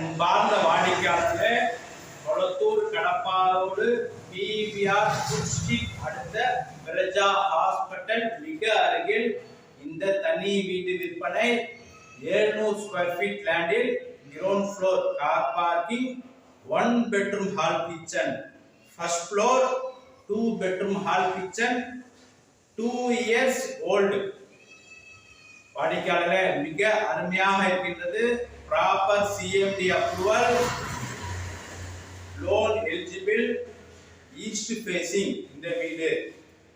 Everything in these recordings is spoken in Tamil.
அன்பார்ந்த வாடிக்கையாளர்களே கொளத்தூர் கடப்பாரோடு பிவிஆர் ஃபுட் ஸ்ட்ரீட் அடுத்த பிரஜா ஹாஸ்பிட்டல் மிக அருகில் இந்த தனி வீட்டு விற்பனை 700 ஸ்கொயர் ஃபீட் லேண்டில் ground floor car parking one bedroom hall kitchen first floor two bedroom hall kitchen two years old வாடிக்கையாளர்களே மிக அருமையாக இருக்கின்றது. Proper CMD approval loan eligible east facing இந்த வீடு.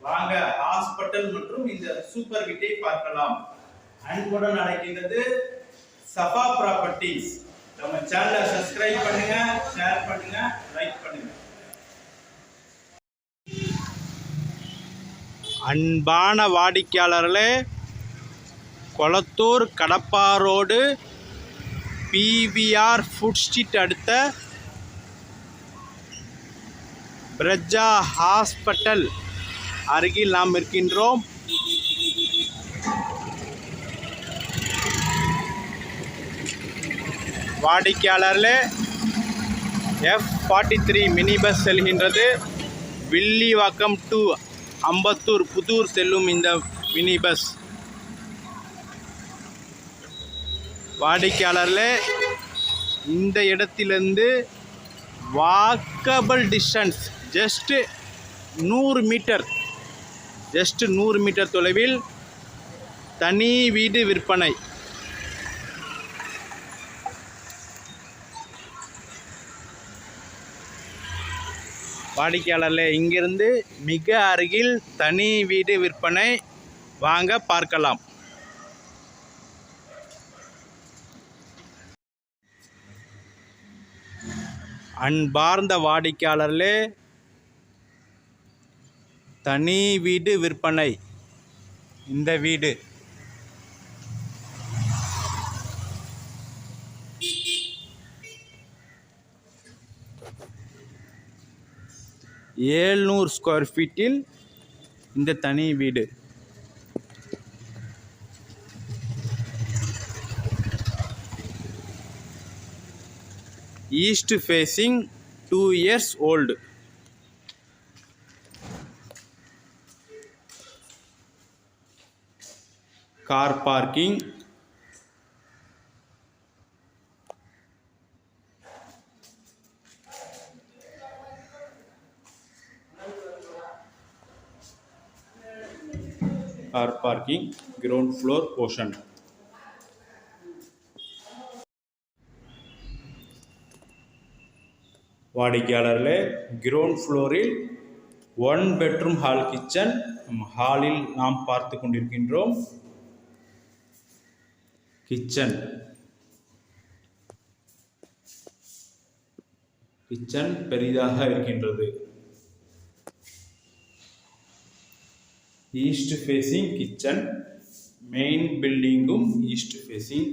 வாங்க ஹாஸ்பிட்டல் மற்றும் இந்த சூப்பர் வீட்டை பார்க்கலாம். அன்புடன் அழைக்கின்றது சஃபா ப்ராப்பர்ட்டிஸ் நம்ம சேனலை சப்ஸ்கிரைப் பண்ணுங்க ஷேர் பண்ணுங்க லைக் பண்ணுங்க. அன்பான வாடிக்கையாளர்களே Kolathur Kadappa road PVR food street அடுத்த பிரஜா ஹாஸ்பிட்டல் அருகில் நாம் இருக்கின்றோம். வாடிக்கையாளர்களே F forty three mini bus செல்கின்றது. வில்லிவாக்கம் டு அம்பத்தூர் புதூர் செல்லும் இந்த மினி பஸ் வாடிக்கையாளர்களே இந்த இடத்திலிருந்து வாக்கபிள் டிஸ்டன்ஸ் ஜஸ்ட்டு நூறு மீட்டர் ஜஸ்ட்டு நூறு மீட்டர் தொலைவில் தனி வீடு விற்பனை. வாடிக்கையாளர்களே இங்கிருந்து மிக அருகில் தனி வீடு விற்பனை வாங்க பார்க்கலாம். அன்பார்ந்த வாடிக்கையாளர்களே தனி வீடு விற்பனை. இந்த வீடு. ஏழ்நூறு ஸ்கொயர் ஃபீட்டில் இந்த தனி வீடு. east facing 2 years old. Car parking. Car parking ground floor ocean வாடிக்கையாளர்களே கிரவுண்ட் ஃப்ளோரில் ஒன் பெட்ரூம் ஹால் கிச்சன் ஹாலில் நாம் பார்த்து கொண்டிருக்கின்றோம். கிச்சன் கிச்சன் பெரிதாக இருக்கின்றது. ஈஸ்ட் ஃபேஸிங் கிச்சன் மெயின் பில்டிங்கும் ஈஸ்ட் ஃபேஸிங்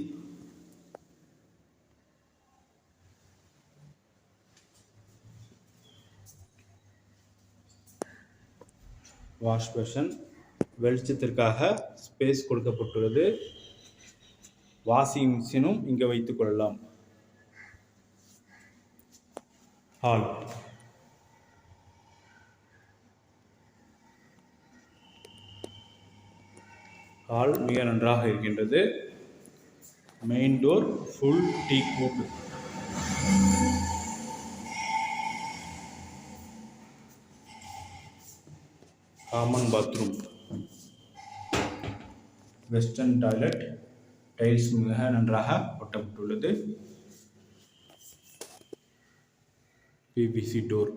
வாஷ் பேஷன் வெளிச்சத்திற்காக ஸ்பேஸ் கொடுக்கப்பட்டுள்ளது. வாஷிங் மிஷினும் இங்கே வைத்துக் கொள்ளலாம். ஹால் ஹால் மிக நன்றாக இருக்கின்றது. Main door full teak wood common bathroom western toilet tiles மிக நன்றாக ஒட்டப்பட்டுள்ளது பிபிசி டோர்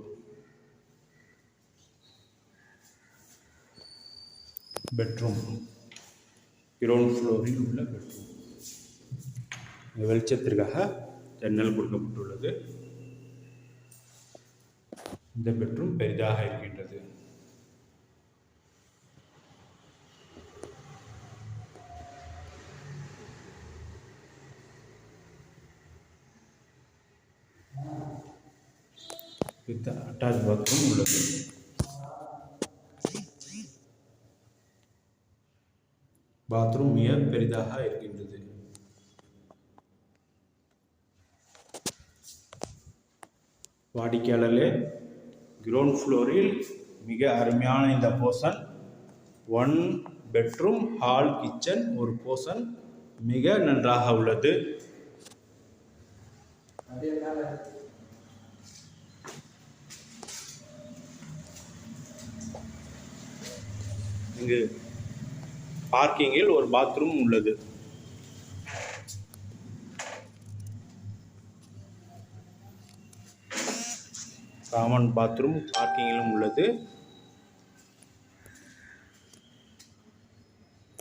பெட்ரூம் கிரவுண்ட் ஃப்ளோரில் உள்ள பெட்ரூம் வெளிச்சத்திற்காக ஜன்னல் கொடுக்கப்பட்டுள்ளது. இந்த பெட்ரூம் பெரிதாக இருக்கின்றது. வித் அட்டாச் பாத்ரூம் உள்ளது. பாத்ரூம் மிக பெரிதாக இருக்கின்றது. வாடிக்கையாளர்களே கிரவுண்ட் ஃப்ளோரில் மிக அருமையான இந்த portion one bedroom hall kitchen ஒரு போர்ஷன் மிக நன்றாக உள்ளது. இங்கு பார்க்கிங்கில் ஒரு பாத்ரூம் உள்ளது. காமன் பாத்ரூம் பார்க்கிங்கிலும் உள்ளது.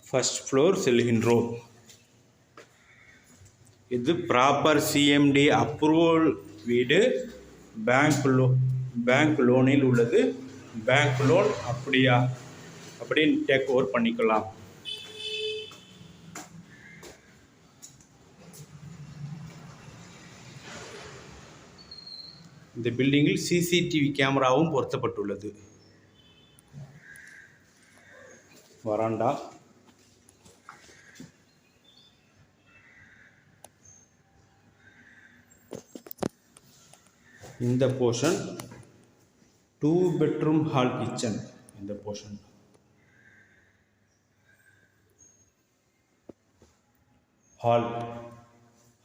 ஃபஸ்ட் ஃப்ளோர் செல்கின்றோம் இது ப்ராப்பர் சிஎம்டி அப்ரூவல் வீடு. பேங்க் லோ பேங்க் லோனில் உள்ளது. பேங்க் லோன் அப்படியா? அப்படின்னு டேக் ஓவர் பண்ணிக்கலாம். இந்த பில்டிங்கில் சிசிடிவி கேமராவும் பொருத்தப்பட்டுள்ளது. வராண்டா? இந்த portion two bedroom hall kitchen இந்த போர்ஷன் ஹால்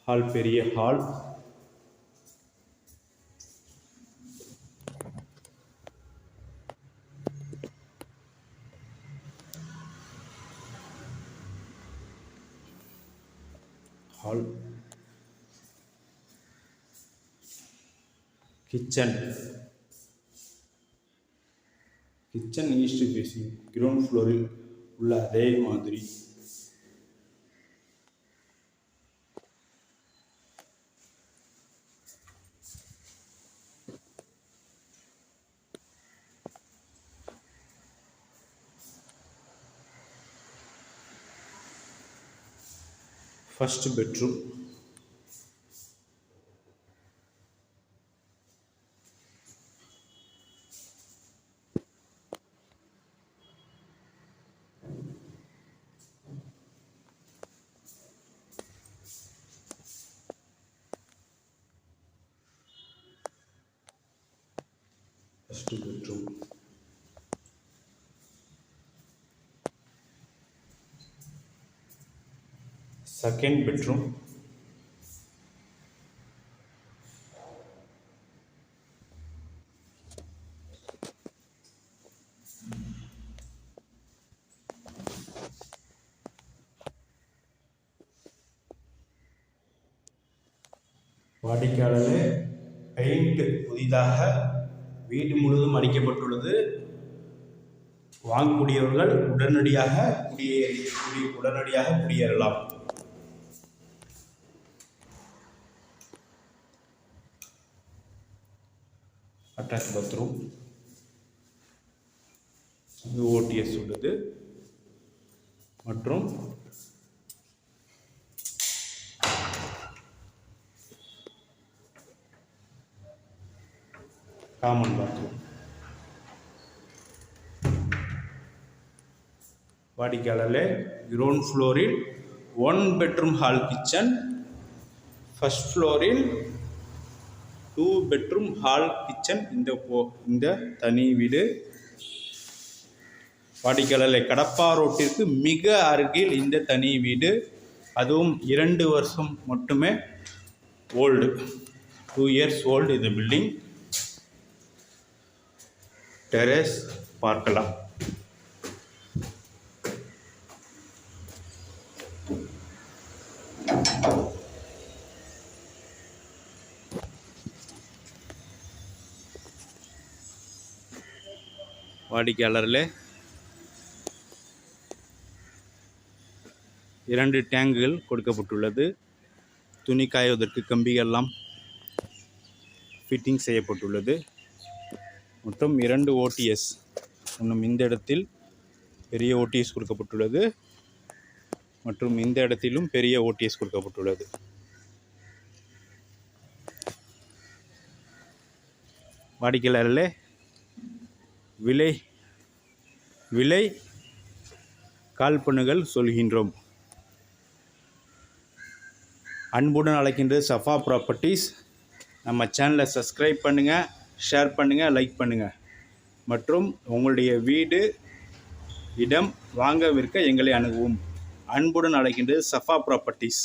ஹால் பெரிய hall hall kitchen kitchen east facing ground ஃப்ளோரில் உள்ள அதே மாதிரி. First bedroom first bedroom second bedroom வாடிக்கையாளர் பெயிண்ட் புதிதாக வீடு முழுவதும் அடிக்கப்பட்டுள்ளது. வாங்கக்கூடியவர்கள் உடனடியாக குடியேறி குடி உடனடியாக குடியேறலாம். அட்டாச் பாத்ரூம் இது ஓடிஎஸ் உள்ளது. மற்றும் காமன் பாத்ரூம் வாடிக்கையாளர்களே கிரவுண்ட் ஃப்ளோரில் one bedroom hall kitchen first ஃப்ளோரில் டூ பெட்ரூம் ஹால் கிச்சன் இந்த போ இந்த தனி வீடு. வாடிக்கையாளர்களே கடப்பா ரோட்டிற்கு மிக அருகில் இந்த தனி வீடு. அதுவும் இரண்டு வருஷம் மட்டுமே ஓல்டு டூ இயர்ஸ் ஓல்டு இந்த பில்டிங் டெரேஸ் பார்க்கலாம். வாடிக்கையாளர்களே இரண்டு டேங்குகள் கொடுக்கப்பட்டுள்ளது. துணி காய்வதற்கு கம்பிகள்லாம் ஃபிட்டிங் செய்யப்பட்டுள்ளது. மற்றும் இரண்டு ஓடிஎஸ் இன்னும் இந்த இடத்தில் பெரிய ஓடிஎஸ் கொடுக்கப்பட்டுள்ளது. மற்றும் இந்த இடத்திலும் பெரிய ஓடிஎஸ் கொடுக்கப்பட்டுள்ளது. வாடிக்கையாளர்களே விலை விலை கால்பண்ணுகள் சொல்கின்றோம். அன்புடன் அழைக்கின்றது சஃபா ப்ராப்பர்ட்டிஸ் நம்ம சேனலை சப்ஸ்கிரைப் பண்ணுங்கள் ஷேர் பண்ணுங்கள் லைக் பண்ணுங்கள் மற்றும் உங்களுடைய வீடு இடம் வாங்க விற்க எங்களை அணுகவும். அன்புடன் அழைக்கின்றது சஃபா ப்ராப்பர்ட்டிஸ்